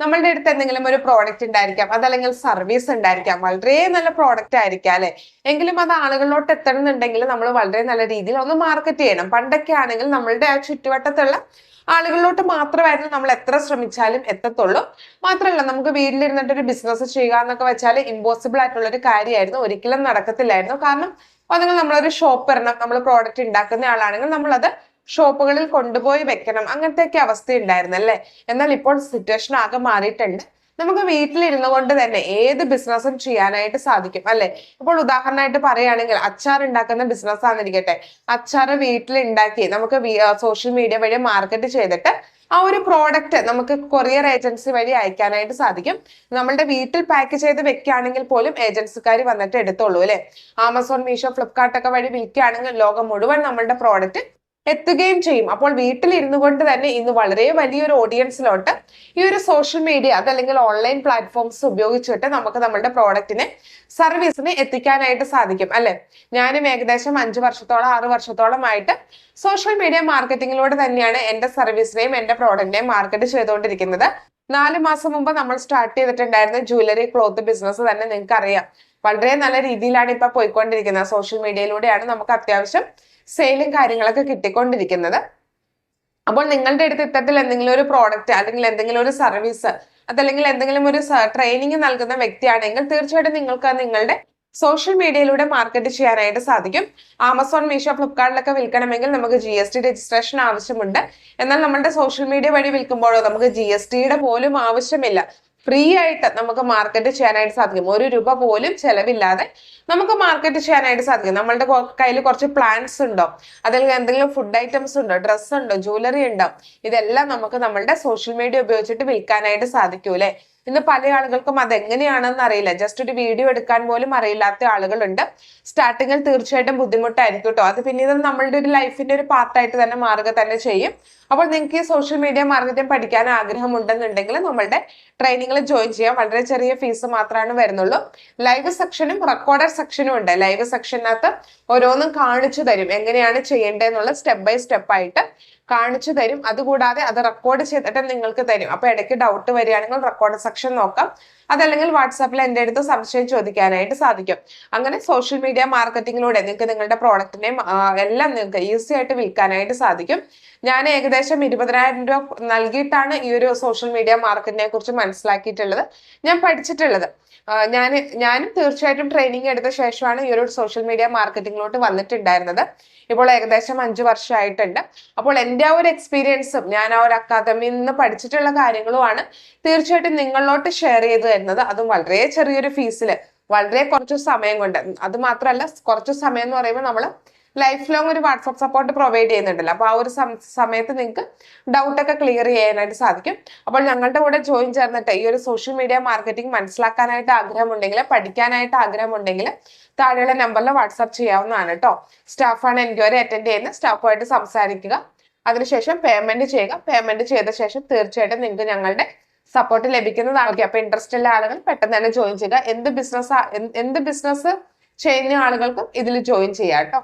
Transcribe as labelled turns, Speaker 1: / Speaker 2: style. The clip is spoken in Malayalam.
Speaker 1: നമ്മളുടെ അടുത്ത് എന്തെങ്കിലും ഒരു പ്രോഡക്റ്റ് ഉണ്ടായിരിക്കാം അതല്ലെങ്കിൽ സർവീസ് ഉണ്ടായിരിക്കാം വളരെ നല്ല പ്രോഡക്റ്റ് ആയിരിക്കാം അല്ലെ? എങ്കിലും അത് ആളുകളിലോട്ട് എത്തണമെന്നുണ്ടെങ്കിൽ നമ്മൾ വളരെ നല്ല രീതിയിൽ ഒന്ന് മാർക്കറ്റ് ചെയ്യണം. പണ്ടൊക്കെ ആണെങ്കിൽ നമ്മളുടെ ആ ചുറ്റുവട്ടത്തുള്ള ആളുകളിലോട്ട് മാത്രമായിരുന്നു നമ്മൾ എത്ര ശ്രമിച്ചാലും എത്തത്തുള്ളൂ. മാത്രമല്ല നമുക്ക് വീട്ടിലിരുന്നിട്ട് ഒരു ബിസിനസ് ചെയ്യുക എന്നൊക്കെ വെച്ചാൽ ഇമ്പോസിബിൾ ആയിട്ടുള്ള ഒരു കാര്യമായിരുന്നു. ഒരിക്കലും നടക്കത്തില്ലായിരുന്നു. കാരണം അതുങ്ങൾ നമ്മളൊരു ഷോപ്പ് ഇടണം നമ്മൾ പ്രോഡക്റ്റ് ഉണ്ടാക്കുന്ന ആളാണെങ്കിൽ നമ്മളത് ഷോപ്പുകളിൽ കൊണ്ടുപോയി വെക്കണം. അങ്ങനത്തെയൊക്കെ അവസ്ഥ ഉണ്ടായിരുന്നല്ലേ എന്നാൽ ഇപ്പോൾ സിറ്റുവേഷൻ ആകെ മാറിയിട്ടുണ്ട്. നമുക്ക് വീട്ടിലിരുന്നു കൊണ്ട് തന്നെ ഏത് ബിസിനസ്സും ചെയ്യാനായിട്ട് സാധിക്കും അല്ലെ? ഇപ്പോൾ ഉദാഹരണമായിട്ട് പറയുകയാണെങ്കിൽ അച്ചാർ ഉണ്ടാക്കുന്ന ബിസിനസ് ആണെന്നിരിക്കട്ടെ. അച്ചാർ വീട്ടിൽ ഉണ്ടാക്കി നമുക്ക് സോഷ്യൽ മീഡിയ വഴി മാർക്കറ്റ് ചെയ്തിട്ട് ആ ഒരു പ്രോഡക്റ്റ് നമുക്ക് കൊറിയർ ഏജൻസി വഴി അയക്കാനായിട്ട് സാധിക്കും. നമ്മളുടെ വീട്ടിൽ പാക്ക് ചെയ്ത് വെക്കുകയാണെങ്കിൽ പോലും ഏജൻസിക്കാർ വന്നിട്ട് എടുത്തോളൂ അല്ലെ? ആമസോൺ മീഷോ ഫ്ലിപ്കാർട്ട് ഒക്കെ വഴി വിൽക്കുകയാണെങ്കിൽ ലോകം മുഴുവൻ നമ്മളുടെ പ്രോഡക്റ്റ് എത്തുകയും ചെയ്യും. അപ്പോൾ വീട്ടിലിരുന്നു കൊണ്ട് തന്നെ ഇന്ന് വളരെ വലിയൊരു ഓഡിയൻസിലോട്ട് ഈ ഒരു സോഷ്യൽ മീഡിയ അതല്ലെങ്കിൽ ഓൺലൈൻ പ്ലാറ്റ്ഫോംസ് ഉപയോഗിച്ചിട്ട് നമുക്ക് നമ്മുടെ പ്രോഡക്റ്റിനെ സർവീസിനെ എത്തിക്കാനായിട്ട് സാധിക്കും അല്ലെ? ഞാനും ഏകദേശം അഞ്ച് വർഷത്തോളം ആറ് വർഷത്തോളമായിട്ട് സോഷ്യൽ മീഡിയ മാർക്കറ്റിങ്ങിലൂടെ തന്നെയാണ് എന്റെ സർവീസിനെയും എന്റെ പ്രോഡക്റ്റിനെയും മാർക്കറ്റ് ചെയ്തുകൊണ്ടിരിക്കുന്നത്. നാല് മാസം മുമ്പ് നമ്മൾ സ്റ്റാർട്ട് ചെയ്തിട്ടുണ്ടായിരുന്ന ജ്വല്ലറി ക്ലോത്ത് ബിസിനസ് തന്നെ നിങ്ങൾക്ക് അറിയാം വളരെ നല്ല രീതിയിലാണ് ഇപ്പൊ പോയിക്കൊണ്ടിരിക്കുന്നത്. സോഷ്യൽ മീഡിയയിലൂടെയാണ് നമുക്ക് അത്യാവശ്യം സെയിലും കാര്യങ്ങളൊക്കെ കിട്ടിക്കൊണ്ടിരിക്കുന്നത്. അപ്പോൾ നിങ്ങളുടെ അടുത്ത് ഇത്തരത്തിൽ എന്തെങ്കിലും ഒരു പ്രോഡക്റ്റ് അല്ലെങ്കിൽ എന്തെങ്കിലും ഒരു സർവീസ് അതല്ലെങ്കിൽ എന്തെങ്കിലും ഒരു ട്രെയിനിങ് നൽകുന്ന വ്യക്തിയാണെങ്കിൽ തീർച്ചയായിട്ടും നിങ്ങൾക്ക് നിങ്ങളുടെ സോഷ്യൽ മീഡിയയിലൂടെ മാർക്കറ്റ് ചെയ്യാനായിട്ട് സാധിക്കും. ആമസോൺ മീഷോ ഫ്ലിപ്കാർട്ടിലൊക്കെ വിൽക്കണമെങ്കിൽ നമുക്ക് ജി എസ് ടി രജിസ്ട്രേഷൻ ആവശ്യമുണ്ട്. എന്നാൽ നമ്മുടെ സോഷ്യൽ മീഡിയ വഴി വിൽക്കുമ്പോഴോ നമുക്ക് ജി എസ് ടിയുടെ പോലും ആവശ്യമില്ല. ഫ്രീ ആയിട്ട് നമുക്ക് മാർക്കറ്റ് ചെയ്യാനായിട്ട് സാധിക്കും. ഒരു രൂപ പോലും ചെലവില്ലാതെ നമുക്ക് മാർക്കറ്റ് ചെയ്യാനായിട്ട് സാധിക്കും. നമ്മളുടെ കയ്യിൽ കുറച്ച് പ്ലാന്റ്സ് ഉണ്ടോ? അതല്ലെങ്കിൽ എന്തെങ്കിലും ഫുഡ് ഐറ്റംസ് ഉണ്ടോ? ഡ്രസ്സ് ഉണ്ടോ? ജ്വല്ലറി ഉണ്ടോ? ഇതെല്ലാം നമുക്ക് നമ്മളുടെ സോഷ്യൽ മീഡിയ ഉപയോഗിച്ചിട്ട് വിൽക്കാനായിട്ട് സാധിക്കൂലേ ഇന്ന് പല ആളുകൾക്കും അതെങ്ങനെയാണെന്ന് അറിയില്ല. ജസ്റ്റ് ഒരു വീഡിയോ എടുക്കാൻ പോലും അറിയില്ലാത്ത ആളുകളുണ്ട്. സ്റ്റാർട്ടിങ്ങിൽ തീർച്ചയായിട്ടും ബുദ്ധിമുട്ടായിരിക്കും കേട്ടോ അത് പിന്നീട് നമ്മളുടെ ഒരു ലൈഫിന്റെ ഒരു പാർട്ടായിട്ട് തന്നെ മാറുക തന്നെ ചെയ്യും. അപ്പോൾ നിങ്ങൾക്ക് ഈ സോഷ്യൽ മീഡിയ മാർക്കറ്റിംഗ് പഠിക്കാൻ ആഗ്രഹമുണ്ടെന്നുണ്ടെങ്കിൽ നമ്മളുടെ ട്രെയിനിങ്ങിൽ ജോയിൻ ചെയ്യാം. വളരെ ചെറിയ ഫീസ് മാത്രമാണ് വരുന്നുള്ളൂ. ലൈവ് സെക്ഷനും റെക്കോർഡഡ് സെക്ഷനും ഉണ്ട്. ലൈവ് സെക്ഷനകത്ത് ഓരോന്നും കാണിച്ചു തരും. എങ്ങനെയാണ് ചെയ്യേണ്ടതെന്നുള്ള സ്റ്റെപ്പ് ബൈ സ്റ്റെപ്പ് ആയിട്ട് കാണിച്ചു തരും. അതുകൂടാതെ അത് റെക്കോർഡ് ചെയ്തിട്ട് നിങ്ങൾക്ക് തരും. അപ്പൊ ഇടയ്ക്ക് ഡൗട്ട് വരികയാണെങ്കിൽ റെക്കോർഡ് സെക്ഷൻ നോക്കാം. അതല്ലെങ്കിൽ വാട്സാപ്പിൽ എന്റെ അടുത്ത് സംശയം ചോദിക്കാനായിട്ട് സാധിക്കും. അങ്ങനെ സോഷ്യൽ മീഡിയ മാർക്കറ്റിങ്ങിലൂടെ നിങ്ങൾക്ക് നിങ്ങളുടെ പ്രോഡക്റ്റിനെയും എല്ലാം നിങ്ങൾക്ക് ഈസി ആയിട്ട് വിൽക്കാനായിട്ട് സാധിക്കും. ഞാൻ ഏകദേശം ഇരുപതിനായിരം രൂപ നൽകിയിട്ടാണ് ഈ ഒരു സോഷ്യൽ മീഡിയ മാർക്കറ്റിനെ കുറിച്ച് മനസ്സിലാക്കിയിട്ടുള്ളത്. ഞാൻ പഠിച്ചിട്ടുള്ളത്. ഞാൻ ഞാനും തീർച്ചയായിട്ടും ട്രെയിനിങ് എടുത്ത ശേഷമാണ് ഈ ഒരു സോഷ്യൽ മീഡിയ മാർക്കറ്റിങ്ങിലോട്ട് വന്നിട്ടുണ്ടായിരുന്നത്. ഇപ്പോൾ ഏകദേശം അഞ്ചു വർഷമായിട്ടുണ്ട്. അപ്പോൾ എന്റെ ആ ഒരു എക്സ്പീരിയൻസും ഞാൻ ആ ഒരു അക്കാദമിയിൽ നിന്ന് പഠിച്ചിട്ടുള്ള കാര്യങ്ങളുമാണ് തീർച്ചയായിട്ടും നിങ്ങളിലോട്ട് ഷെയർ ചെയ്തു തരുന്നത് അതും വളരെ ചെറിയൊരു ഫീസിൽ വളരെ കുറച്ച് സമയം കൊണ്ട്. അത് മാത്രമല്ല കുറച്ച് സമയം എന്ന് പറയുമ്പോൾ നമ്മൾ ലൈഫ് ലോങ് ഒരു വാട്സപ്പ് സപ്പോർട്ട് പ്രൊവൈഡ് ചെയ്യുന്നുണ്ടല്ലോ. അപ്പോൾ ആ ഒരു സമയത്ത് നിങ്ങൾക്ക് ഡൗട്ടൊക്കെ ക്ലിയർ ചെയ്യാനായിട്ട് സാധിക്കും. അപ്പോൾ ഞങ്ങളുടെ കൂടെ ജോയിൻ ചേർന്നിട്ട് ഈ ഒരു സോഷ്യൽ മീഡിയ മാർക്കറ്റിംഗ് മനസ്സിലാക്കാനായിട്ട് ആഗ്രഹമുണ്ടെങ്കിൽ പഠിക്കാനായിട്ട് ആഗ്രഹമുണ്ടെങ്കിൽ താഴെയുള്ള നമ്പറിൽ വാട്സാപ്പ് ചെയ്യാവുന്നതാണ് കേട്ടോ സ്റ്റാഫാണ് എൻക്വയറി അറ്റൻഡ് ചെയ്യുന്ന സ്റ്റാഫുമായിട്ട് സംസാരിക്കുക. അതിനുശേഷം പേയ്മെന്റ് ചെയ്യുക. പേയ്മെന്റ് ചെയ്ത ശേഷം തീർച്ചയായിട്ടും നിങ്ങൾക്ക് ഞങ്ങളുടെ സപ്പോർട്ട് ലഭിക്കുന്നതാണ് ഓക്കെ അപ്പൊ ഇൻട്രസ്റ്റ് ഉള്ള ആളുകൾ പെട്ടെന്ന് തന്നെ ജോയിൻ ചെയ്യുക. എന്ത് ബിസിനസ് എന്ത് ബിസിനസ് ചെയ്യുന്ന ആളുകൾക്കും ഇതിൽ ജോയിൻ ചെയ്യാം കേട്ടോ